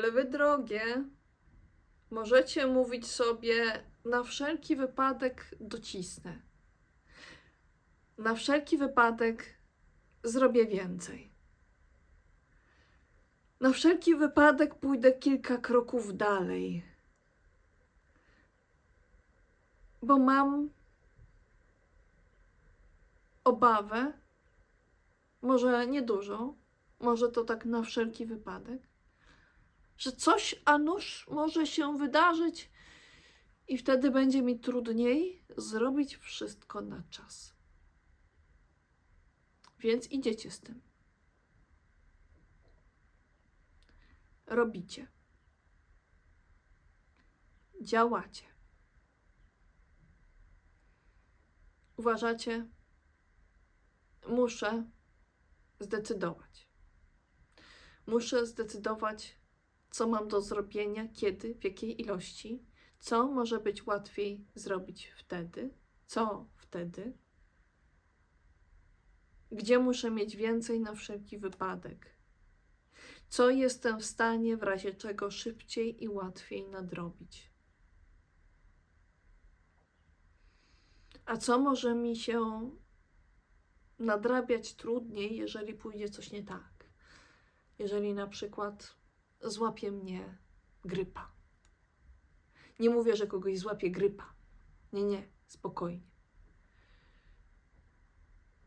Lwy drogie, możecie mówić sobie na wszelki wypadek docisnę. Na wszelki wypadek zrobię więcej. Na wszelki wypadek pójdę kilka kroków dalej. Bo mam obawę, może niedużo, może to tak na wszelki wypadek, że coś a nuż może się wydarzyć i wtedy będzie mi trudniej zrobić wszystko na czas. Więc idziecie z tym. Robicie. Działacie. Uważacie, muszę zdecydować. Muszę zdecydować, co mam do zrobienia, kiedy, w jakiej ilości, co może być łatwiej zrobić wtedy, co wtedy, gdzie muszę mieć więcej na wszelki wypadek, co jestem w stanie w razie czego szybciej i łatwiej nadrobić. A co może mi się nadrabiać trudniej, jeżeli pójdzie coś nie tak? Jeżeli na przykład złapie mnie grypa. Nie mówię, że kogoś złapie grypa. Nie, nie, spokojnie.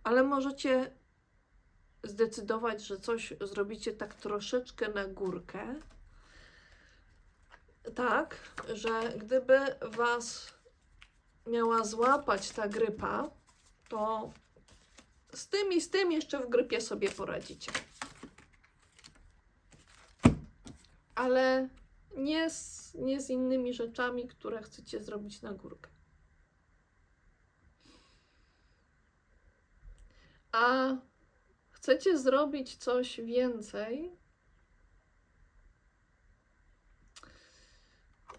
Ale możecie zdecydować, że coś zrobicie tak troszeczkę na górkę. Tak, że gdyby was miała złapać ta grypa, to z tym i z tym jeszcze w grypie sobie poradzicie. Ale nie z, nie z innymi rzeczami, które chcecie zrobić na górkę. A chcecie zrobić coś więcej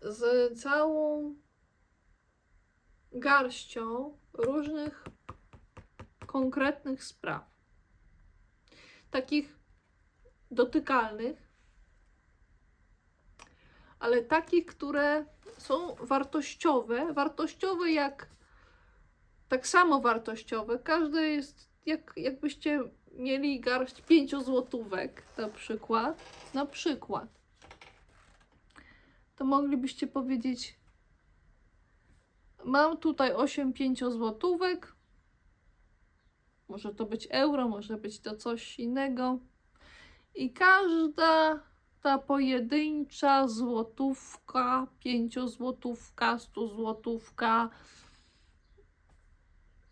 z całą garścią różnych konkretnych spraw. Takich dotykalnych, ale takich, które są wartościowe. Wartościowe jak tak samo wartościowe. Każde jest jak, jakbyście mieli garść pięciozłotówek na przykład. Na przykład. To moglibyście powiedzieć mam tutaj 8 pięciozłotówek. Może to być euro, może być to coś innego. I każda ta pojedyncza złotówka, pięciozłotówka, stuzłotówka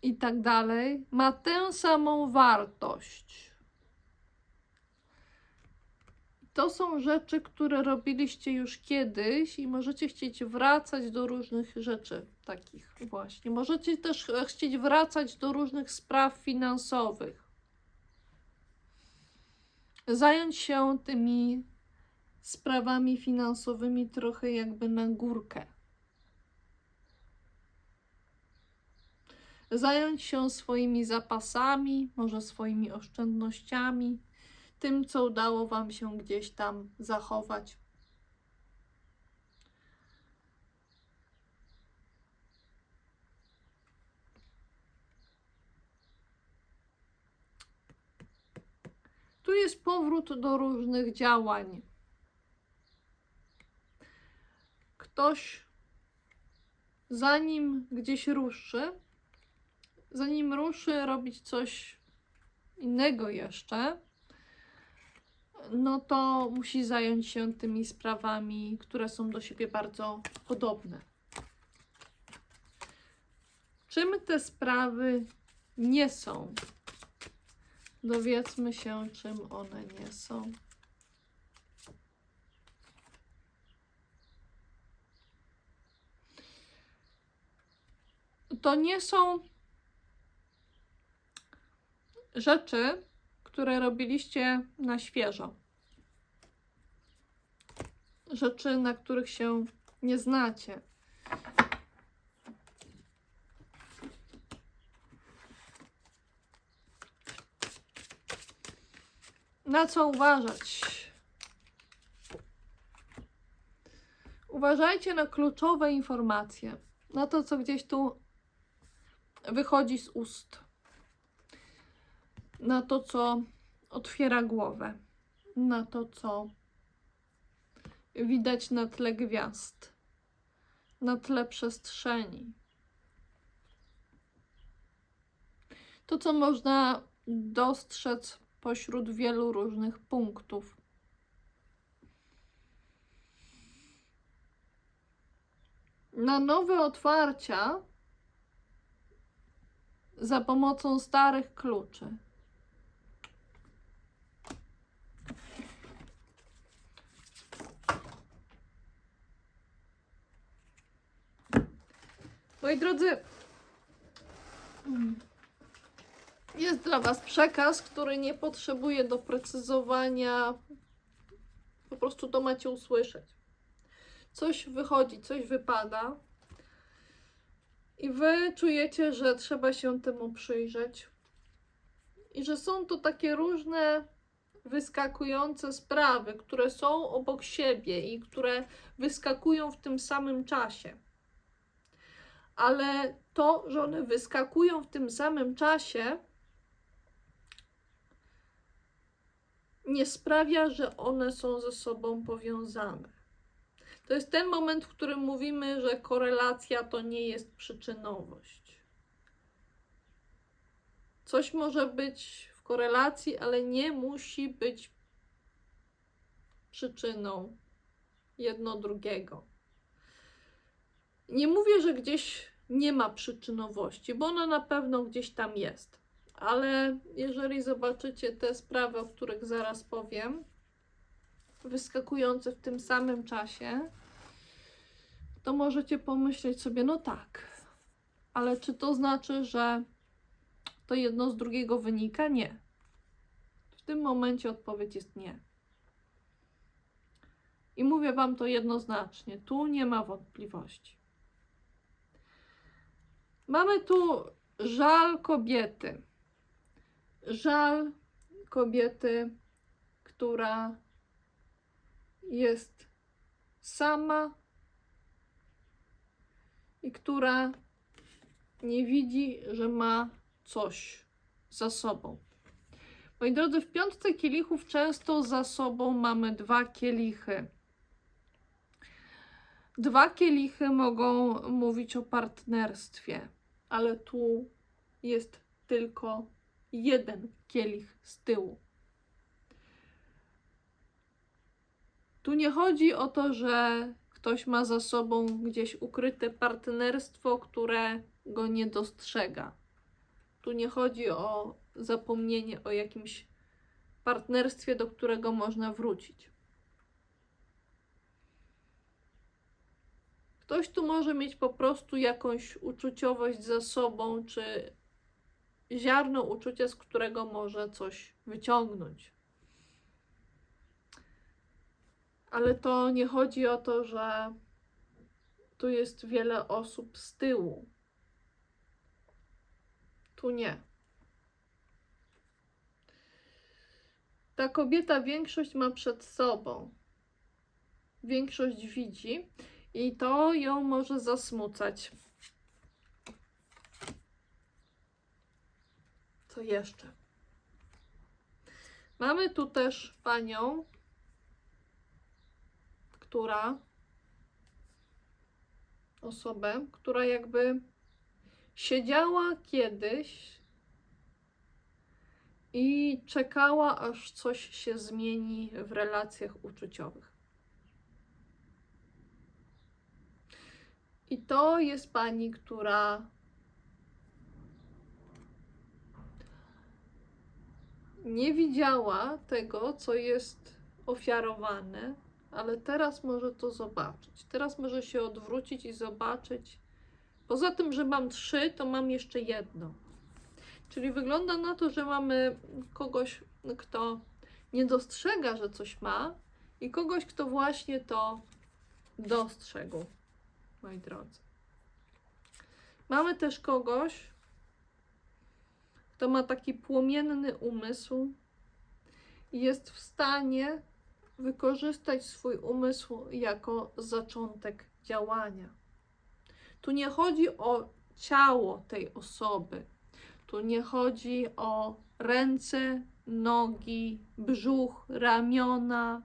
i tak dalej ma tę samą wartość. To są rzeczy, które robiliście już kiedyś i możecie chcieć wracać do różnych rzeczy takich właśnie. Możecie też chcieć wracać do różnych spraw finansowych. Zająć się tymi sprawami finansowymi trochę jakby na górkę. Zająć się swoimi zapasami, może swoimi oszczędnościami, tym, co udało Wam się gdzieś tam zachować. Tu jest powrót do różnych działań. Ktoś, zanim gdzieś ruszy, zanim ruszy robić coś innego jeszcze, no to musi zająć się tymi sprawami, które są do siebie bardzo podobne. Czym te sprawy nie są? Dowiedzmy się, czym one nie są. To nie są rzeczy, które robiliście na świeżo. Rzeczy, na których się nie znacie. Na co uważać? Uważajcie na kluczowe informacje, na to, co gdzieś tu wychodzi z ust, na to, co otwiera głowę, na to, co widać na tle gwiazd, na tle przestrzeni. To, co można dostrzec pośród wielu różnych punktów. Na nowe otwarcia za pomocą starych kluczy. Moi drodzy, jest dla Was przekaz, który nie potrzebuje doprecyzowania. Po prostu to macie usłyszeć. Coś wychodzi, coś wypada. I Wy czujecie, że trzeba się temu przyjrzeć. I że są to takie różne wyskakujące sprawy, które są obok siebie i które wyskakują w tym samym czasie. Ale to, że one wyskakują w tym samym czasie, nie sprawia, że one są ze sobą powiązane. To jest ten moment, w którym mówimy, że korelacja to nie jest przyczynowość. Coś może być w korelacji, ale nie musi być przyczyną jedno drugiego. Nie mówię, że gdzieś nie ma przyczynowości, bo ona na pewno gdzieś tam jest. Ale jeżeli zobaczycie te sprawy, o których zaraz powiem, wyskakujące w tym samym czasie, to możecie pomyśleć sobie, no tak, ale czy to znaczy, że to jedno z drugiego wynika? Nie. W tym momencie odpowiedź jest nie. I mówię Wam to jednoznacznie, tu nie ma wątpliwości. Mamy tu żal kobiety. Żal kobiety, która jest sama i która nie widzi, że ma coś za sobą. Moi drodzy, w piątce kielichów często za sobą mamy dwa kielichy. Dwa kielichy mogą mówić o partnerstwie, ale tu jest tylko jeden kielich z tyłu. Tu nie chodzi o to, że ktoś ma za sobą gdzieś ukryte partnerstwo, które go nie dostrzega. Tu nie chodzi o zapomnienie o jakimś partnerstwie, do którego można wrócić. Ktoś tu może mieć po prostu jakąś uczuciowość za sobą, czy ziarno uczucia, z którego może coś wyciągnąć. Ale to nie chodzi o to, że tu jest wiele osób z tyłu. Tu nie. Ta kobieta większość ma przed sobą. Większość widzi i to ją może zasmucać. Co jeszcze? Mamy tu też panią, która osobę, która jakby siedziała kiedyś i czekała, aż coś się zmieni w relacjach uczuciowych. I to jest pani, która nie widziała tego, co jest ofiarowane, ale teraz może to zobaczyć. Teraz może się odwrócić i zobaczyć. Poza tym, że mam trzy, to mam jeszcze jedno. Czyli wygląda na to, że mamy kogoś, kto nie dostrzega, że coś ma, i kogoś, kto właśnie to dostrzegł, moi drodzy. Mamy też kogoś, kto ma taki płomienny umysł i jest w stanie wykorzystać swój umysł jako zaczątek działania. Tu nie chodzi o ciało tej osoby. Tu nie chodzi o ręce, nogi, brzuch, ramiona,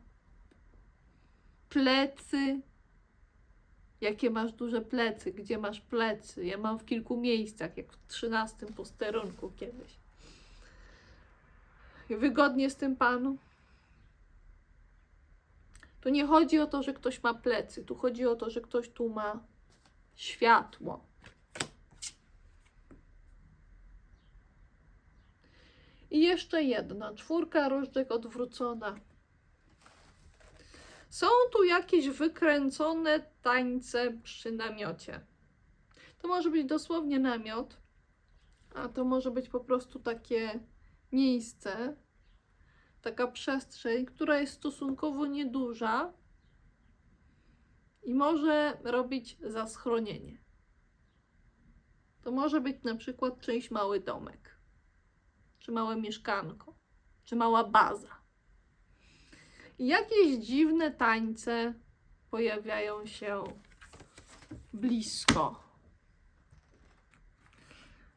plecy. Jakie masz duże plecy? Gdzie masz plecy? Ja mam w kilku miejscach, jak w trzynastym posterunku kiedyś. Wygodnie z tym panu? Tu nie chodzi o to, że ktoś ma plecy. Tu chodzi o to, że ktoś tu ma światło. I jeszcze jedna, czwórka różdżek odwrócona. Są tu jakieś wykręcone tańce przy namiocie. To może być dosłownie namiot, a to może być po prostu takie miejsce, taka przestrzeń, która jest stosunkowo nieduża i może robić za schronienie. To może być na przykład czyjś mały domek, czy małe mieszkanko, czy mała baza. I jakieś dziwne tańce pojawiają się blisko.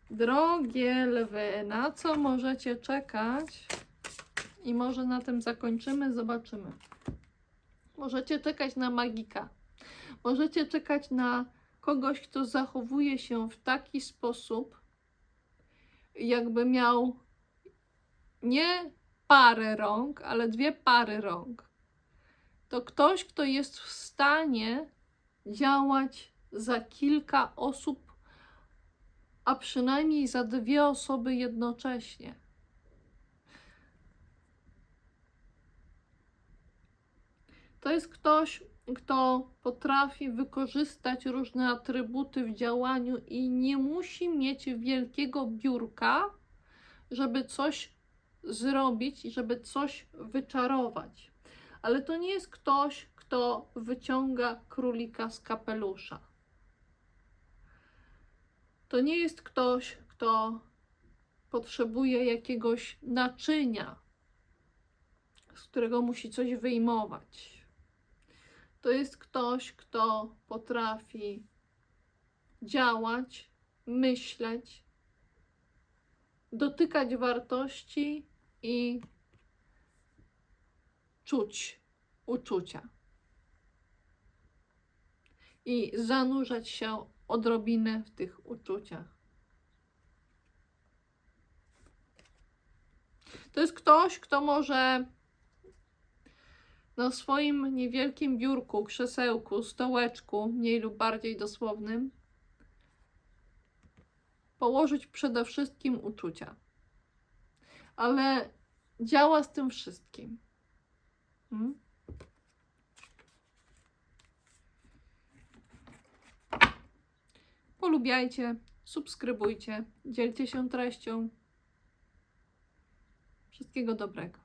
Drogie lwy, na co możecie czekać? I może na tym zakończymy, zobaczymy. Możecie czekać na magika. Możecie czekać na kogoś, kto zachowuje się w taki sposób, jakby miał nie parę rąk, ale dwie pary rąk. To ktoś, kto jest w stanie działać za kilka osób, a przynajmniej za dwie osoby jednocześnie. To jest ktoś, kto potrafi wykorzystać różne atrybuty w działaniu i nie musi mieć wielkiego biurka, żeby coś zrobić i żeby coś wyczarować. Ale to nie jest ktoś, kto wyciąga królika z kapelusza. To nie jest ktoś, kto potrzebuje jakiegoś naczynia, z którego musi coś wyjmować. To jest ktoś, kto potrafi działać, myśleć, dotykać wartości i czuć uczucia. I zanurzać się odrobinę w tych uczuciach. To jest ktoś, kto może na swoim niewielkim biurku, krzesełku, stołeczku, mniej lub bardziej dosłownym, położyć przede wszystkim uczucia. Ale działa z tym wszystkim. Mm? Polubiajcie, subskrybujcie, dzielcie się treścią. Wszystkiego dobrego.